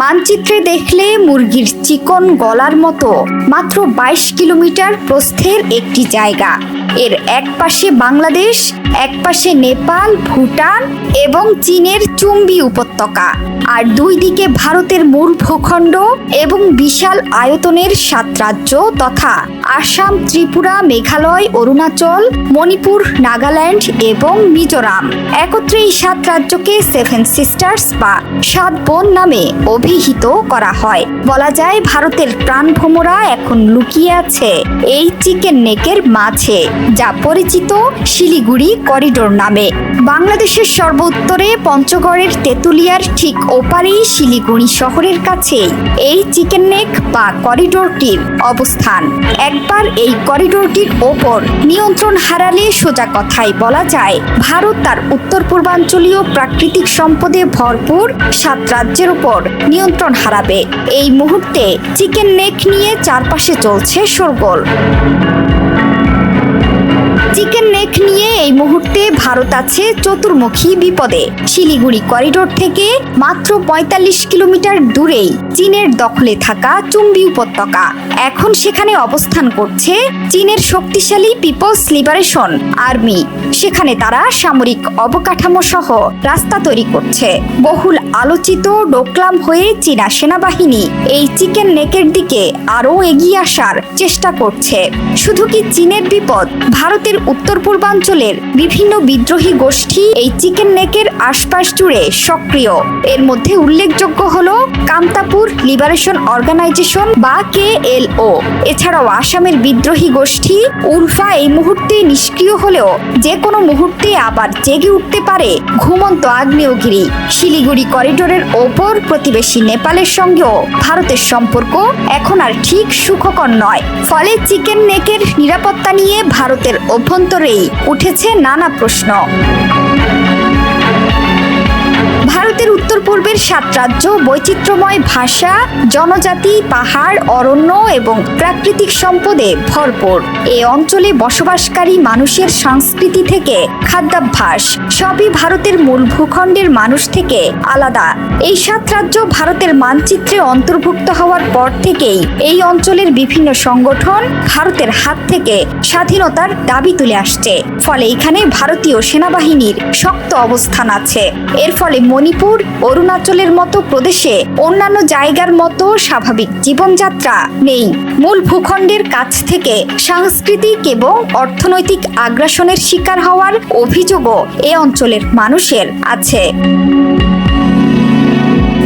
মানচিত্রে দেখলে মুরগির চিকন গলার মতো। মাত্র বাইশ কিলোমিটার প্রস্থের একটি জায়গা। এর এক পাশে বাংলাদেশ এক পাশে নেপাল, ভুটান এবং চীনের চুম্বি উপত্যকা। আর দুই দিকে ভারতের মূল ভূখণ্ড এবং বিশাল আয়তনের সাত রাজ্য তথা আসাম, ত্রিপুরা, মেঘালয়, অরুণাচল, মণিপুর, নাগাল্যান্ড এবং মিজোরাম। একত্রে এই সাত রাজ্যকে সেভেন সিস্টার্স বা সাত বোন নামে অভিহিত করা হয়। বলা যায় ভারতের প্রাণভোমরা এখন লুকিয়ে আছে এই চিকেন নেকের মাঝে, যা পরিচিত শিলিগুড়ি করিডোর নামে। বাংলাদেশের সর্ব উত্তরে পঞ্চগড়ের তেঁতুলিয়ার ঠিক ওপারেই শিলিগুড়ি শহরের কাছে এই চিকেন নেক বা করিডোরটির অবস্থান। একবার এই করিডোরটির ওপর নিয়ন্ত্রণ হারালে সোজা কথায় বলা যায়, ভারত তার উত্তর পূর্বাঞ্চলীয় প্রাকৃতিক সম্পদে ভরপুর সাত রাজ্যের উপর নিয়ন্ত্রণ হারাবে। এই মুহূর্তে চিকেন নেক নিয়ে চারপাশে চলছে শোরগোল। চিকেন নেক নিয়ে এই মুহূর্তে ভারত আছে চতুর্মুখী বিপদে। শিলিগুড়ি করিডোর থেকে মাত্র পঁয়তাল্লিশ কিলোমিটার দূরেই চীনের দখলে থাকা চুম্বি উপত্যকা। এখন সেখানে অবস্থান করছে চীনের শক্তিশালী পিপলস লিবারেশন আর্মি সেখানে তারা সামরিক অবকাঠামো সহ রাস্তা তৈরি করছে। বহুল আলোচিত ডোকলাম হয়ে চীনা সেনাবাহিনী এই চিকেন নেকের দিকে আরও এগিয়ে আসার চেষ্টা করছে। শুধু কি চীনের বিপদ, ভারতের উত্তর পূর্বাঞ্চলের বিভিন্ন বিদ্রোহী গোষ্ঠী এই চিকেন নেকের আশপাশ জুড়ে সক্রিয়। এর মধ্যে উল্লেখযোগ্য হল কামতাপুর লিবারেশন অর্গানাইজেশন বা কে এল ও। এছাড়াও আসামের বিদ্রোহী গোষ্ঠী উলফা এই মুহূর্তে নিষ্ক্রিয় হলেও যে কোনো মুহূর্তে আবার জেগে উঠতে পারে ঘুমন্ত আগ্নেয়গিরি। শিলিগুড়ি করিডোরের ওপর প্রতিবেশী নেপালের সঙ্গেও ভারতের সম্পর্ক এখন আর ঠিক সুখকর নয়। ফলে চিকেন নেকের নিরাপত্তা নিয়ে ভারতের অভ্যন্তরেই উঠেছে নানা প্রশ্ন। ভারতের উত্তর পূর্বের সাত রাজ্য, বৈচিত্র্যময় ভাষা, জনজাতি, পাহাড়, অরণ্য এবং প্রাকৃতিক সম্পদে ভরপুর। এই অঞ্চলে বসবাসকারী মানুষের সংস্কৃতি থেকে খাদ্যাভ্যাস সবই ভারতের মূল ভূখণ্ডের মানুষ থেকে আলাদা। এই সাত রাজ্য ভারতের মানচিত্রে অন্তর্ভুক্ত হওয়ার পর থেকেই এই অঞ্চলের বিভিন্ন সংগঠন ভারতের হাত থেকে স্বাধীনতার দাবি তুলে আসছে। ফলে এখানে ভারতীয় সেনাবাহিনীর শক্ত অবস্থান আছে। এর ফলে মণিপুর, অরুণাচলের মতো প্রদেশে অন্যান্য জায়গার মতো স্বাভাবিক জীবনযাত্রা নেই। মূল ভূখণ্ডের কাছ থেকে সাংস্কৃতিক এবং অর্থনৈতিক আগ্রাসনের শিকার হওয়ার অভিযোগও এ অঞ্চলের মানুষের আছে।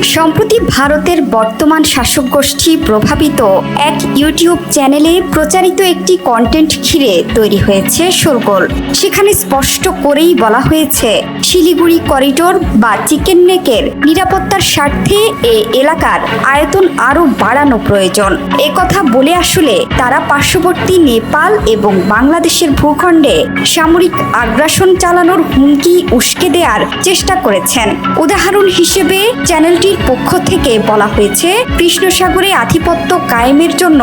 সম্প্রতি ভারতের বর্তমান শাসক গোষ্ঠী প্রভাবিত এক ইউটিউব চ্যানেলে প্রচারিত একটি কন্টেন্ট ঘিরে তৈরি হয়েছে শোরগোল। সেখানে স্পষ্ট করেই বলা হয়েছে, শিলিগুড়ি করিডোর বা চিকেন নেকের নিরাপত্তার স্বার্থে এ এলাকার আয়তন আরও বাড়ানো প্রয়োজন। এ কথা বলে আসলে তারা পার্শ্ববর্তী নেপাল এবং বাংলাদেশের ভূখণ্ডে সামরিক আগ্রাসন চালানোর হুমকি উস্কে দেওয়ার চেষ্টা করেছেন। উদাহরণ হিসেবে চ্যানেলটির পক্ষ থেকে বলা হয়েছে, কৃষ্ণসাগরে আধিপত্য কায়েমের জন্য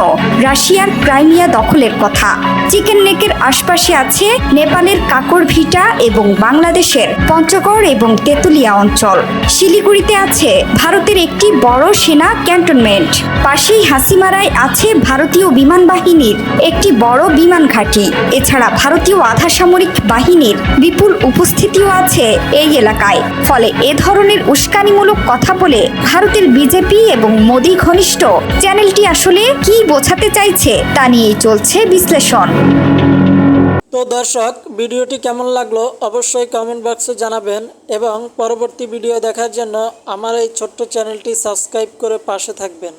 রাশিয়ার ক্রাইমিয়া দখলের কথা। চিকেন নেকের আশপাশে আছে নেপালের কাকরভিটা এবং বাংলাদেশের পঞ্চগড় এবং তেঁতুলিয়া অঞ্চল। শিলিগুড়িতে আছে ভারতের একটি বড় সেনা ক্যান্টনমেন্ট। পাশেই হাসিমারায় আছে ভারতীয় বিমান বাহিনীর একটি বড় বিমান ঘাঁটি। এছাড়া ভারতীয় আধা সামরিক বাহিনীর বিপুল উপস্থিতিও আছে এই এলাকায়। ফলে এ ধরনের উস্কানিমূলক কথা বলে ভারতের বিজেপি এবং মোদী ঘনিষ্ঠ। চ্যানেলটি আসলে কি বোঝাতে চাইছে তা নিয়েই চলছে বিশ্লেষণ। তো দর্শক, ভিডিওটি কেমন লাগল অবশ্যই কমেন্ট বক্সে জানাবেন এবং পরবর্তী ভিডিও দেখার জন্য আমার এই ছোট্ট চ্যানেলটি সাবস্ক্রাইব করে পাশে থাকবেন।